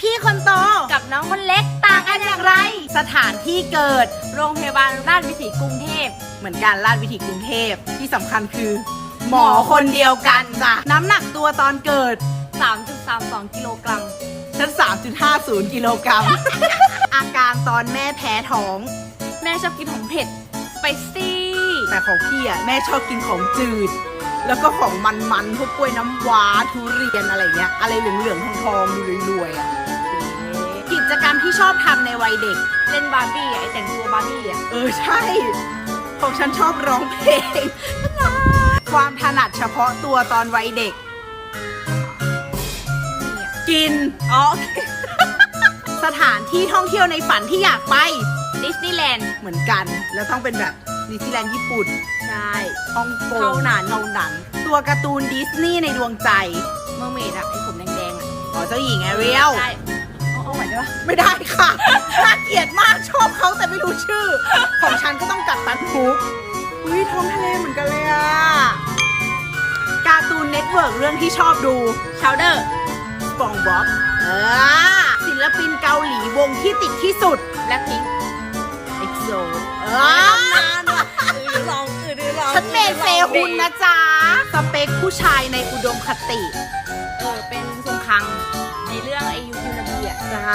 พี่คนโตกับน้องคนเล็กต่างกันอย่างไร สถานที่เกิด โรงพยาบาลราชวิถีกรุงเทพ เหมือนกันราชวิถีกรุงเทพที่สำคัญคือ หมอคนเดียวกันจ้ะน้ำหนักตัวตอนเกิด 3.32 กิโลกรัม ฉัน 3.50 กิโลกรัม อาการตอนแม่แพ้ท้อง แม่ชอบกินของเผ็ดสไปซี่ แต่ของพี่อะแม่ชอบกินของจืด แล้วก็ของมันๆพวกกล้วยน้ำว้าทุเรียนอะไรเงี้ย อะไรเหลืองๆทองๆรวยๆอะ กิจกรรมที่ชอบทำในวัยเด็ก เล่นบาร์บี้อะไอแต่งตัวบาร์บี้อะเออใช่ ของฉันชอบร้องเพลง ความถนัดเฉพาะตัวตอนวัยเด็ก กินอ๋อสถานที่ท่องเที่ยวในฝันที่อยากไป ดิสนีย์แลนด์เหมือนกัน แล้วต้องเป็นแบบดิสนีย์แลนด์ญี่ปุ่น ใช่ฮ่องกงเท่านั้นเท่านั้นตัวการ์ตูนดิสนีย์ในดวงใจ เมอร์เมดอะไอผมแดงๆอะอ๋อเจ้าหญิงแอเรียล ใช่ เอาเอาใหม่ได้ปะไม่ได้ค่ะ น่าเกลียดมากชอบเขาแต่ไม่รู้ชื่อ ของฉันก็ต้องกัดตันฮุกอุ้ยท้องทะเลเหมือนกันเลยอะการ์ตูนเน็ตเวิร์กเรื่องที่ชอบดูชาวเดอร์สปองบ๊อบเออศิลปินเกาหลีวงที่ติดที่สุดแบล็คพิงค์เอ็กโซเอออือลองอือลองฉันเมนเซฮุนนะจ๊ะสเปคผู้ชายในอุดมคติ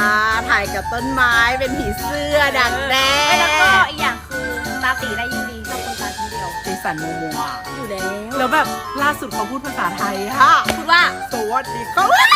าถ่ายกับต้นไม้เป็นผีเสื้อดักแด้เอ้ยแล้วก็อีกอย่างคือตาตีได้ยิ่งดีชอบคนตาทีเดียวเจสันโมโมะอยู่แล้วแล้วแบบล่าสุดเขาพูดภาษาไทยอะพูดว่าสวัสดีเขาชอบ